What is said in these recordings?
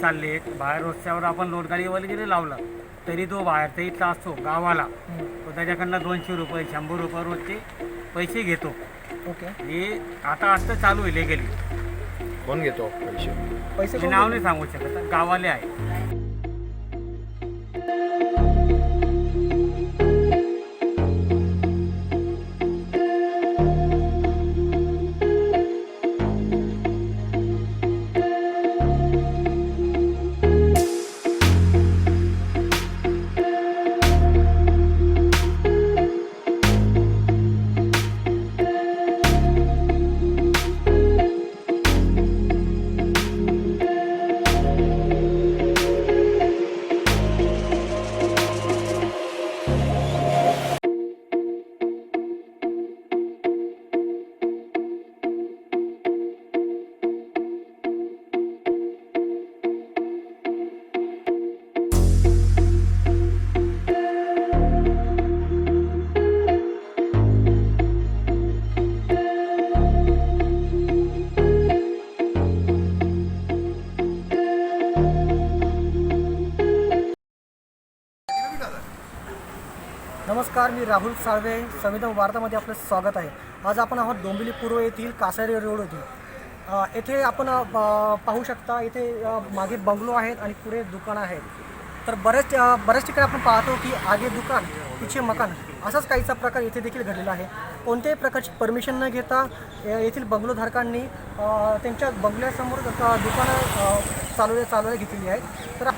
चालले. बाहेर रस्त्यावर लोट लोटगाडी वगैरे लावला तरी तो बाहेरचा इथला असतो गावाला. तो त्याच्याकडनं दोनशे रुपये शंभर रुपये रोजचे पैसे घेतो. ओके. हे आता आत्ता चालू आहे गेली कोण घेतो पैसे? पैसे मी नाव नाही सांगू शकत गावाले आहे. नमस्कार मी राहुल साळवे संविधान वार्तामध्ये आपलं स्वागत आहे. आज आपण आहोत डोंबिवली पूर्व येथील कासारी रोड येथील. येथे आपण पाहू शकता इथे मागे बंगलो आहेत आणि पुढे दुकानं आहेत. तर बरेच बऱ्याच ठिकाणी आपण पाहतो की आगे दुकान पिछे मकान असाच काहीचा प्रकार येथे देखील घडलेला आहे. कोणत्याही प्रकारची परमिशन न घेता येथील बंगलोधारकांनी त्यांच्या बंगल्यासमोर दुकानं अ, चालवल्या घेतलेली आहेत. तर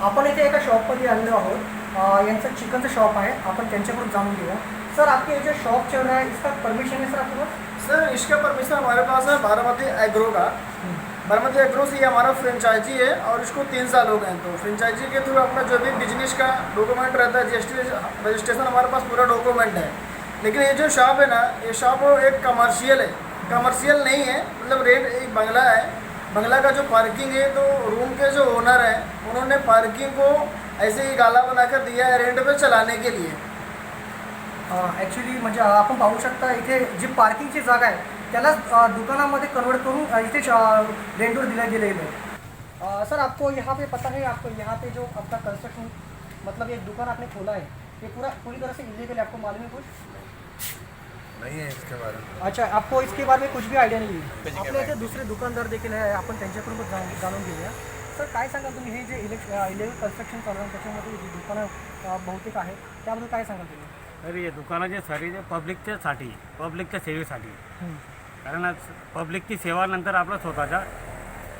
आपण इथे एका शॉपमध्ये आलेलो आहोत. यांचं चिकनचं शॉप आहे. आपण त्यांच्याकडून जाणून घेऊया. सर आपके ये जो शॉप चल रहा है इसका परमिशन है सर आपके पास? सर इसका परमिशन हमारे पास है बारामती एग्रो का। बारामती एग्रो से ये हमारा फ्रेंचाइजी है और इसको तीन साल हो गए हैं तो। फ्रेंचाइजी के थ्रू अपना जो भी बिज़नेस का डॉक्यूमेंट रहता है जीएसटी रजिस्ट्रेशन हमारे पास पूरा डॉक्यूमेंट है। लेकिन ये जो शॉप है ना ये शॉप एक कमर्शियल है। कमर्शियल नहीं है मतलब रेट एक बंगला है। बंगला का जो पार्किंग है तो रूम के जो ओनर हैं उन्होंने पार्किंग को ऐसे ही गाला बनाकर दिया है रेंट पे चलाने के लिए। ॲक्च्युली म्हणजे अ, आपण पाहू शकता इथे जी पार्किंगची जागा आहे त्यालाच अ, दुकानामध्ये कन्वर्ट करून अ, इथे रेंटवर दिल्या गेलेलं आहे. अ, सर आपको यहाँ पे पता है आपको यहाँ पे जो आपका कंस्ट्रक्शन मतलब एक दुकान आपने खोला है ये पूरा पूरी तरह से इलीगल है आपको मालूम है कुछ? नाही आहे इसके बारे में। अच्छा आपको इसके बारे में कुछ भी आयडिया नहीं आहे आपल्या इथे दुसरे दुकानदार देखील आहे आपण त्यांच्याकडून पण जाणून जाणून घेऊया। सर काय सांगाल तुम्ही? हे जे इलेक् इलेव्हन कन्स्ट्रक्शन चालू आहे त्याच्यामध्ये जी दुकानं बहुतेक आहेत त्याबद्दल काय सांगाल तुम्ही? तर हे दुकानाचे सरी पब्लिकच्यासाठी पब्लिकच्या सेवेसाठी. कारण पब्लिकची सेवा नंतर आपला स्वतःचा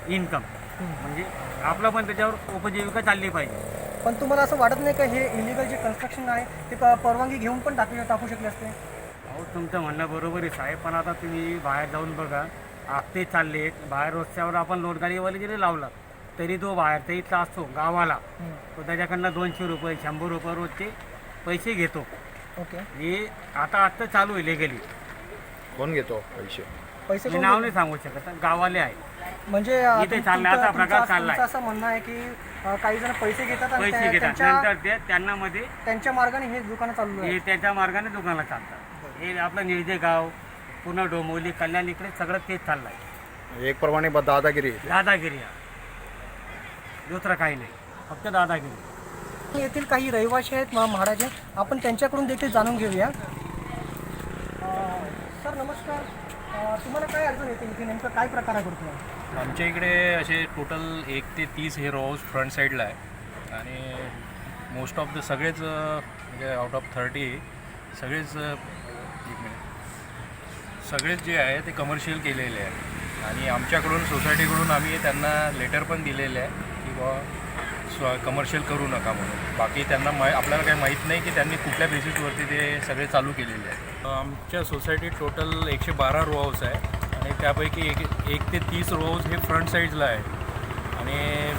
इन्कम. म्हणजे आपलं पण त्याच्यावर उपजीविका चालली पाहिजे. पण तुम्हाला असं वाटत नाही का हे इलिगल जे कन्स्ट्रक्शन आहे ते परवानगी घेऊन पण टाकू टाकू शकले असते? अहो तुमचं म्हणणं बरोबरच आहे पण आता तुम्ही बाहेर जाऊन बघा. आत्ते चालले बाहेर रस्त्यावर आपण लोटगाडी वगैरे लावला तरी तो बाहेरचा इथला असतो गावाला. तो त्याच्याकडनं दोनशे रुपये शंभर रुपये रोजचे पैसे घेतो. ओके. हे आता आत्ता चालू आहे गेली कोण घेतो पैसे? पैसे मी कोण नाव? नाही सांगू शकत गावाले आहे. म्हणजे अ, इथे तुम- चाललाय, तुमचं- असा प्रकार तुमचं- चाललाय. तुमचं असं म्हणणं आहे की अ, काही जण पैसे घेतात आणि पैसे त्या- घेतात त्यांच्या नंतर ते त्यांना मध्ये त्यांच्या मार्गाने हे दुकानं चालू आहे हे त्याच्या मार्गाने दुकानाला चालतात. हे आपलं निर्जे गाव पुन्हा डोंबिवली कल्याण इकडे सगळं तेच चाललंय. एक प्रमाणे ब- दादागिरी दादागिरी आहे. दुसरं काही नाही. फक्त दादागिरी येथील काही रहिवासी आहेत महाराज म्हाडाचे आपण त्यांच्याकडून देखील जाणून घेऊया. सर नमस्कार. तुम्हाला काय अडचण येते इथे? नेमकं काय प्रकार आहे घडतो आमच्या इकडे असे टोटल एक ते तीस हे रोज फ्रंट साईडला आहे. आणि मोस्ट ऑफ द सगळेच म्हणजे आउट ऑफ थर्टी सगळेच एक मिनिट सगळेच जे आहे ते कमर्शियल केलेले आहे आणि आमच्याकडून सोसायटीकडून आम्ही त्यांना लेटर पण दिलेले आहे किंवा स्व कमर्शियल करू नका म्हणून. बाकी त्यांना मा आपल्याला काही माहीत नाही की त्यांनी कुठल्या बेसिसवरती ते सगळे चालू केलेले आहे आमच्या सोसायटीत टोटल एकशे बारा रो हाऊस आहे. आणि त्यापैकी एक एक ते तीस रो हाऊस हे फ्रंट साईडला आहे आणि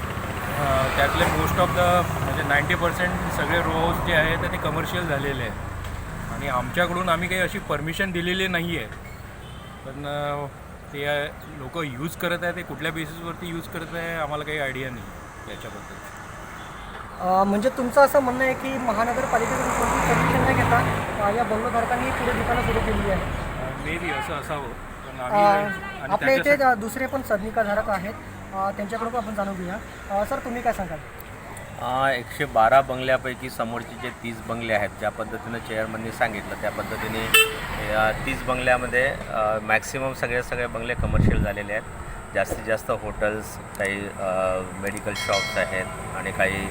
त्यातले मोस्ट ऑफ द म्हणजे नाईंटी पर्सेंट सगळे रो हाऊस जे आहेत ते कमर्शियल झालेले आहेत. आणि आमच्याकडून आम्ही काही अशी परमिशन दिलेली नाही आहे पण ते लोक यूज करत आहे ते कुठल्या बेसिसवरती यूज करत आहे आम्हाला काही आयडिया नाही. याच्याबद्दल? अ, म्हणजे तुमचं असं म्हणणं आहे की महानगरपालिकेकडून कोणती परमिशन न घेता अ, या बंगलोधारकांनी पुढे दुकानं सुरू केली आहे? मे बी असं असावं पण अ, आम्ही आणि आपल्या इथे त्याच्यासाठी- दुसरे पण सदनिकाधारक आहेत. अ, त्यांच्याकडून पण आपण जाणून घेऊया. अ, सर तुम्ही काय सांगाल? अ, एकशे बारा बंगल्यापैकी समोरचे जे तीस बंगले आहेत ज्या पद्धतीनं चेअरमननी सांगितलं त्या पद्धतीने या तीस बंगल्यामध्ये मॅक्सिमम सगळे सगळे बंगले कमर्शियल झालेले आहेत. जास्तीत जास्त हॉटेल्स काही मेडिकल शॉप्स आहेत आणि काही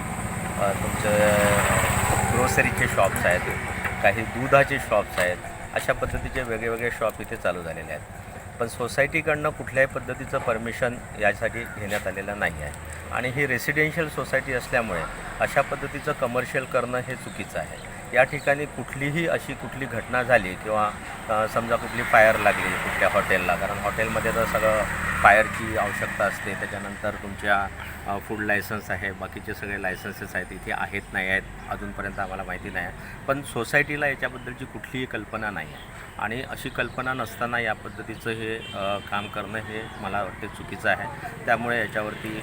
तुमचं तुमचे ग्रोसरीचे शॉप्स आहेत काही दुधाचे शॉप्स आहेत. अशा पद्धतीचे वेगळेवेगळे शॉप इथे चालू झालेले आहेत. पण सोसायटीकडनं कुठल्याही पद्धतीचं परमिशन यासाठी घेण्यात आलेलं नाही आहे. आणि ही रेसिडेन्शियल सोसायटी असल्यामुळे अशा पद्धतीचं कमर्शियल करणं हे चुकीचं आहे. या ठिकाणी कुठलीही अशी कुठली घटना झाली किंवा समजा कुठली फायर लागली कुठल्या हॉटेलला कारण हॉटेलमध्ये तर सगळं फायरची आवश्यकता असते. त्याच्यानंतर तुमच्या फूड लायसन्स आहे. बाकीचे सगळे लायसन्सेस आहेत. इथे आहेत नाही आहेत अजूनपर्यंत आम्हाला माहिती नाही आहे. पण सोसायटीला याच्याबद्दलची कुठलीही कल्पना नाही आहे. आणि अशी कल्पना नसताना या पद्धतीचं हे काम करणं हे मला वाटते चुकीचं आहे. त्यामुळे याच्यावरती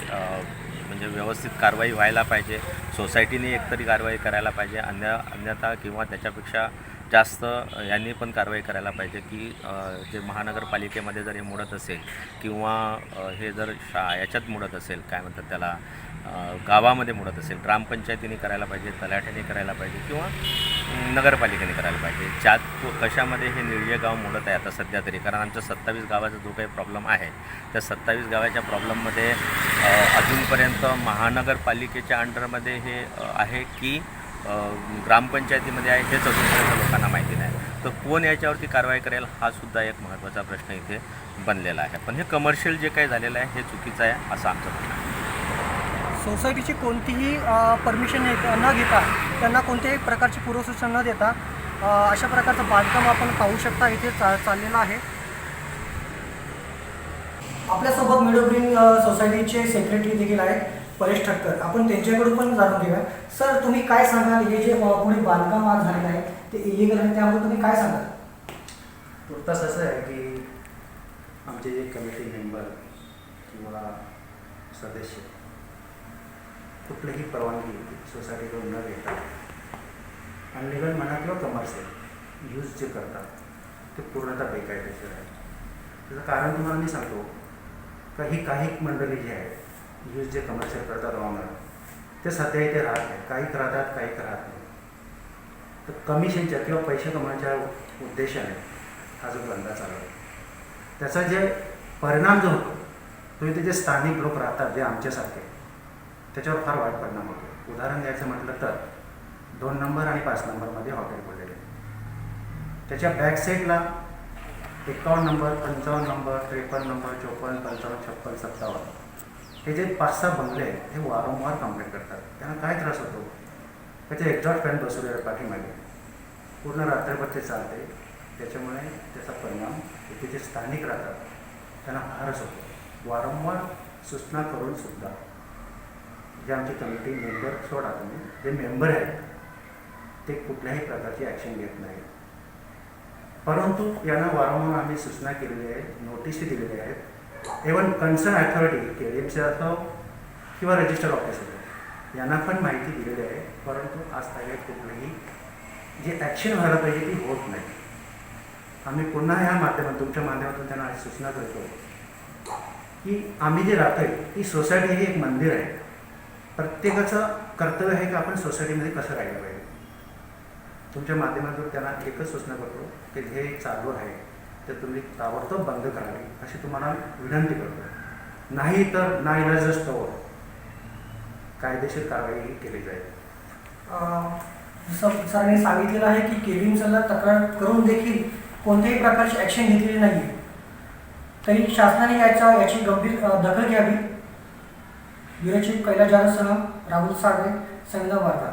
म्हणजे व्यवस्थित कारवाई व्हायला पाहिजे. सोसायटीने एकतरी कारवाई करायला पाहिजे. अन्य अन्यथा किंवा त्याच्यापेक्षा जास्त यांनी पण कारवाई करायला पाहिजे की जे महानगरपालिकेमध्ये जर हे मोडत असेल किंवा हे जर शा याच्यात मोडत असेल काय म्हणतात त्याला गावामध्ये मोडत असेल ग्रामपंचायतीने करायला पाहिजे तलाठ्याने करायला पाहिजे किंवा नगरपालिकेने करायला पाहिजे. ज्यात कशामध्ये हे निर्जय गाव मोडत आहे आता सध्या तरी. कारण आमच्या सत्तावीस गावाचा जो काही प्रॉब्लेम आहे त्या सत्तावीस गावाच्या प्रॉब्लेममध्ये अजूनपर्यंत महानगरपालिकेच्या अंडरमध्ये हे आहे की ग्रामपंचायतीमध्ये आहे हेच अजूनपर्यंत लोकांना माहिती नाही. तर कोण याच्यावरती कारवाई करेल हा सुद्धा एक महत्त्वाचा प्रश्न इथे बनलेला आहे. पण हे कमर्शियल जे काही झालेलं आहे हे चुकीचं आहे असं आमचं म्हणणं आहे. सोसायटीची कोणतीही परमिशन न घेता त्यांना कोणत्याही प्रकारची पूर्वसूचना न देता अशा प्रकारचं बांधकाम आपण पाहू शकता इथे चा चाललेलं आहे. आपल्यासोबत मिडो ग्रीन सोसायटीचे सेक्रेटरी देखील आहेत परेश ठक्कर आपण त्यांच्याकडून पण जाणून घेऊया. सर तुम्ही काय सांगाल? हे जे पुढे बांधकाम आज झालेलं आहे ते इलिगल आहे त्यामुळे तुम्ही काय सांगाल? तुर्तास असं आहे की आमचे जे कमिटी मेंबर किंवा सदस्य कुठलीही परवानगी सोसायटीकडून न घेता. अनलिगल म्हणा किंवा कमर्शियल यूज जे करतात ते पूर्णतः बेकायदेशीर आहे. त्याचं कारण तुम्हाला मी सांगतो. का ही काही मंडळी जी आहेत यूज जे कमर्शियल करतात हवामान ते सध्या इथे राहत नाही काही राहतात काही राहत नाही तर कमिशनच्या किंवा पैसे कमवण्याच्या उद्देशाने हा जो धंदा चालू आहे. त्याचा जे परिणाम जो होतो तो इथे जे स्थानिक लोक राहतात जे आमच्यासारखे त्याच्यावर फार वाईट परिणाम होतो. उदाहरण द्यायचं म्हटलं तर दोन नंबर आणि पाच नंबरमध्ये हॉटेल खोललेले. त्याच्या बॅक साईडला एकावन्न नंबर पंचावन्न नंबर त्रेपन्न नंबर चोपन्न पंचावन्न छप्पन सत्तावन्न. हे जे पाच सहा बंगले आहेत हे वारंवार कंप्लेंट करतात. त्यांना काय त्रास होतो? त्याचे एक्झॉट फॅन बसवलेले पाठीमागे. पूर्ण रात्रभर ते चालते. त्याच्यामुळे त्याचा परिणाम तिथे जे स्थानिक राहतात त्यांना फारच होतो. वारंवार सूचना करून सुद्धा. जे आमची कमिटी मेंबर सोडा तुम्ही जे मेंबर आहेत ते कुठल्याही प्रकारची ॲक्शन घेत नाही परंतु यांना वारंवार आम्ही सूचना केलेली आहे नोटीस दिलेल्या आहेत even concern authority K D C असो किंवा रजिस्टर ऑफिस असो यांना पण माहिती दिलेली आहे. परंतु आज तारीख कुठलीही जी ॲक्शन व्हायला पाहिजे ती होत नाही. आम्ही पुन्हा ह्या माध्यमातून तुमच्या माध्यमातून त्यांना सूचना करतो की आम्ही जे राहतोय ती सोसायटी हे एक मंदिर आहे. प्रत्येकाचं कर्तव्य आहे की आपण सोसायटीमध्ये कसं राहिलं पाहिजे. तुमच्या माध्यमातून त्यांना एकच सूचना करतो की हे चालू आहे तर तुम्ही ताबडतोब बंद करावी अशी तुम्हाला विनंती करतो. नाही तर ना इलाजस्तवर कायदेशीर कारवाई ही केली जाईल. अ, जसं सरांनी सांगितलेलं आहे की केविन्सला तक्रार करून देखील कोणत्याही प्रकारची ॲक्शन घेतलेली नाही तरी शासनाने याच्या याची गंभीर दखल घ्यावी. विरक्षण कैलास सह राहुल सागरे संगम वार्ता.